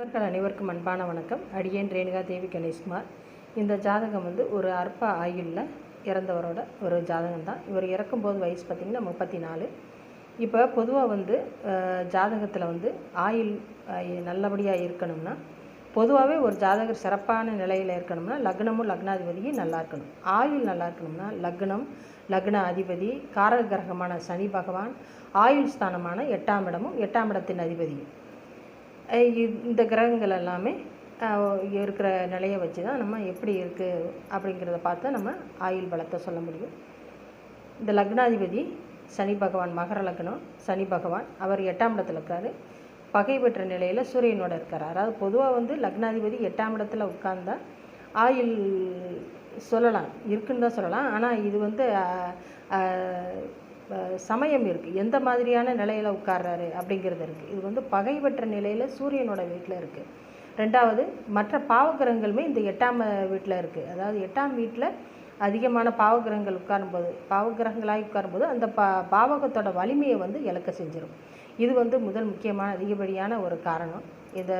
நண்பர்கள் அனைவருக்கும் அன்பான வணக்கம். அடியேன் ரேணுகா தேவி கணேஷ்குமார். இந்த ஜாதகம் வந்து ஒரு அற்ப ஆயுளில் இறந்தவரோட ஒரு ஜாதகம் தான் இவர் இறக்கும்போது வயசு பார்த்திங்கன்னா முப்பத்தி நாலு இப்போ பொதுவாக வந்து ஜாதகத்தில் வந்து ஆயுள் நல்லபடியாக இருக்கணும்னா பொதுவாகவே ஒரு ஜாதகர் சிறப்பான நிலையில் இருக்கணும்னா லக்னமும் லக்னாதிபதியும் நல்லா இருக்கணும். ஆயுள் நல்லா இருக்கணும்னா லக்னம் லக்ன அதிபதி காரக கிரகமான சனி பகவான் ஆயுள் ஸ்தானமான எட்டாம் இடமும் எட்டாம் இடத்தின் அதிபதியும். இந்த கிரகங்கள் எல்லாமே இருக்கிற நிலையை வச்சு தான் நம்ம எப்படி இருக்குது அப்படிங்கிறத பார்த்து நம்ம ஆயுள் பலத்தை சொல்ல முடியும். இந்த லக்னாதிபதி சனி பகவான் மகர லக்னம் சனி பகவான் அவர் எட்டாம் இடத்துல இருக்காரு. பகை பெற்ற நிலையில் சூரியனோட இருக்கார். அதாவது பொதுவாக வந்து லக்னாதிபதி எட்டாம் இடத்துல உட்கார்ந்தா ஆயுள் சொல்லலாம் இருக்குன்னு தான் சொல்லலாம். ஆனால் இது வந்து சமயம் இருக்குது எந்த மாதிரியான நிலையில் உட்கார்றாரு அப்படிங்கிறது இருக்குது இது வந்து பகை பெற்ற நிலையில் சூரியனோட வீட்டில் இருக்குது ரெண்டாவது மற்ற பாவகிரகங்களுமே இந்த எட்டாம் வீட்டில் இருக்குது அதாவது எட்டாம் வீட்டில் அதிகமான பாவகிரகங்கள் உட்காரும்போது பாவகிரகங்களாக உட்காரும்போது அந்த பா பாவகத்தோட வலிமையை வந்து இழக்க செஞ்சிடும் இது வந்து முதல் முக்கியமான அதிகப்படியான ஒரு காரணம். இந்த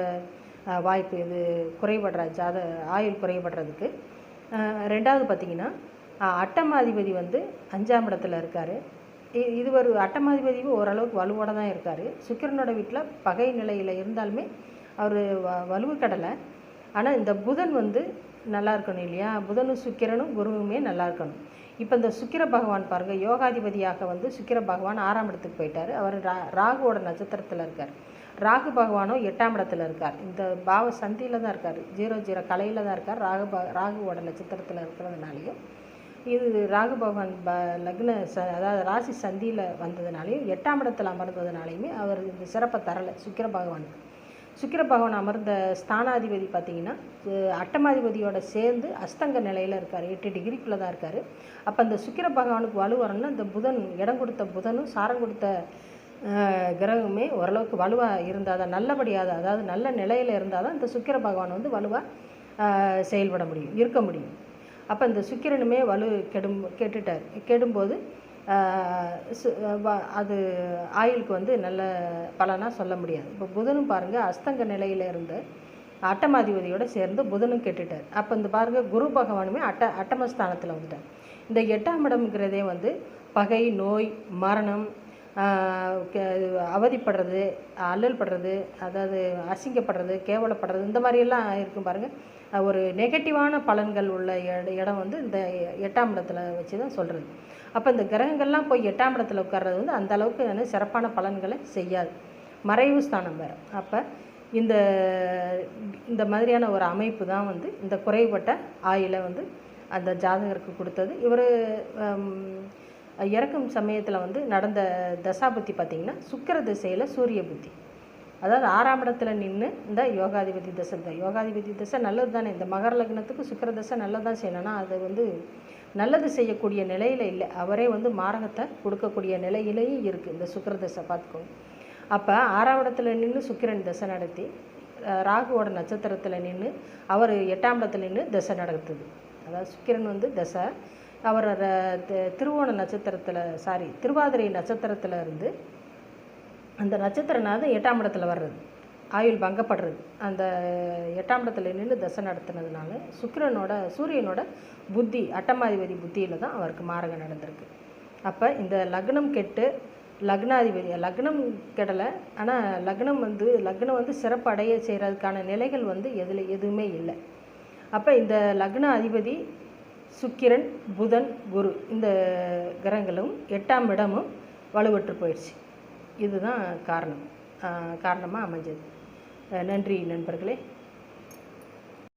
வாய்ப்பு இது குறைபடுற ஜாத ஆயுள் குறைபடுறதுக்கு. ரெண்டாவது பார்த்திங்கன்னா அட்டமாதிபதி வந்து அஞ்சாம் இடத்துல இருக்கார். இது ஒரு அட்டமாதிபதியும் ஓரளவுக்கு வலுவோட தான் இருக்கார். சுக்கிரனோட வீட்டில் பகை நிலையில் இருந்தாலுமே அவர் வ வலுவு கடலை. ஆனால் இந்த புதன் வந்து நல்லா இருக்கணும் இல்லையா? புதனும் சுக்கிரனும் குருவுமே நல்லா இருக்கணும். இப்போ இந்த சுக்கிர பகவான் பாருங்கள் யோகாதிபதியாக வந்து சுக்கிர பகவான் ஆறாம் இடத்துக்கு போயிட்டார். அவர் ரா ராகுவோட நட்சத்திரத்தில் இருக்கார். ராகு பகவானும் எட்டாம் இடத்துல இருக்கார். இந்த பாவ சந்தியில் தான் இருக்கார். ஜீரோ ஜீரோ கலையில் தான் இருக்கார். ராகு ப ராகுவோட நட்சத்திரத்தில் இருக்கிறதுனாலையும். இது ராகு பகவான் ப லக்ன ச அதாவது ராசி சந்தியில் வந்ததுனாலையும் எட்டாம் இடத்தில் அமர்ந்ததுனாலையுமே அவர் இந்த சிறப்பை தரலை சுக்கிர பகவானுக்கு. சுக்கிர பகவான் அமர்ந்த ஸ்தானாதிபதி பார்த்தீங்கன்னா அட்டமாதிபதியோட சேர்ந்து அஸ்தங்க நிலையில் இருக்கார் எட்டு டிகிரிக்குள்ளே தான் இருக்கார். அப்போ அந்த சுக்கிர பகவானுக்கு வலுவரணும்னா இந்த புதன் இடம் கொடுத்த புதனும் சாரம் கொடுத்த கிரகமே ஓரளவுக்கு வலுவாக இருந்தால் தான் நல்லபடியாக அதாவது நல்ல நிலையில் இருந்தால் தான் இந்த சுக்கிர பகவான் வந்து வலுவாக செயல்பட முடியும் இருக்க முடியும். அப்போ இந்த சுக்கிரனுமே வலு கெடும் கெட்டுட்டார். கெடும்போது சு- அது ஆயுளுக்கு வந்து நல்ல பலனாக சொல்ல முடியாது. இப்போ புதனும் பாருங்கள் அஸ்தங்க நிலையில் இருந்து அட்டமாதிபதியோடு சேர்ந்து புதனும் கெட்டுட்டார். அப்போ இந்த பாருங்கள் குரு பகவானுமே அட்ட அட்டமஸ்தானத்தில் வந்துட்டார். இந்த எட்டாம் இடம்ங்கிறதே வந்து பகை நோய் மரணம் அவதிப்படுறது அல்லல் படுறது அதாவது அசிங்கப்படுறது கேவலப்படுறது இந்த மாதிரியெல்லாம் இருக்கும் பாருங்கள் ஒரு நெகட்டிவான பலன்கள் உள்ள இட- இடம் வந்து இந்த எட்டாம் இடத்துல வச்சு தான் சொல்கிறது அப்போ இந்த கிரகங்கள்லாம் போய் எட்டாம் இடத்துல உட்கார்றது வந்து அந்த அளவுக்கு வந்து சிறப்பான பலன்களை செய்யாது. மறைவு ஸ்தானம் வேறு. அப்போ இந்த இந்த மாதிரியான ஒரு அமைப்பு தான் வந்து இந்த குறைபட்ட ஆயிலை வந்து அந்த ஜாதகருக்கு கொடுத்தது. இவர் இறக்கும் சமயத்தில் வந்து நடந்த தசாபுத்தி பார்த்திங்கன்னா சுக்கிர திசையில் சூரிய புத்தி. அதாவது ஆறாம் இடத்துல நின்று இந்த யோகாதிபதி தசை தான் யோகாதிபதி தசை நல்லது தானே. இந்த மகர லக்னத்துக்கு சுக்கர தசை நல்லது தான் செய்யணும்னா அது வந்து நல்லது செய்யக்கூடிய நிலையில் இல்லை. அவரே வந்து மாரகத்தை கொடுக்கக்கூடிய நிலையிலேயும் இருக்குது இந்த சுக்கிர தசை பார்த்துக்கோங்க. அப்போ ஆறாம் இடத்துல நின்று சுக்கிரன் தசை நடத்தி ராகுவோட நட்சத்திரத்தில் நின்று அவர் எட்டாம் இடத்துல நின்று தசை நடத்துது. அதாவது சுக்கிரன் வந்து தசை அவர் திருவோண நட்சத்திரத்தில் சாரி திருவாதிரை நட்சத்திரத்தில் இருந்து அந்த நட்சத்திரநாதம் எட்டாம் இடத்துல வர்றது. ஆயுள் பங்கப்படுறது. அந்த எட்டாம் இடத்துல நின்று தசை நடத்தினதுனால சுக்கிரனோட சூரியனோட புத்தி அட்டமாதிபதி புத்தியில் தான் அவருக்கு மாறகம் நடந்திருக்கு. அப்போ இந்த லக்னம் கெட்டு லக்னாதிபதி லக்னம் கெடலை ஆனால் லக்னம் வந்து லக்னம் வந்து சிறப்படைய செய்கிறதுக்கான நிலைகள் வந்து எதில் எதுவுமே இல்லை. அப்போ இந்த லக்ன அதிபதி சுக்கிரன் புதன் குரு இந்த கிரகங்களும் எட்டாம் இடமும் வலுவற்று போயிடுச்சு. இதுதான் காரணம். காரணமாக அமைஞ்சது. நன்றி நண்பர்களே.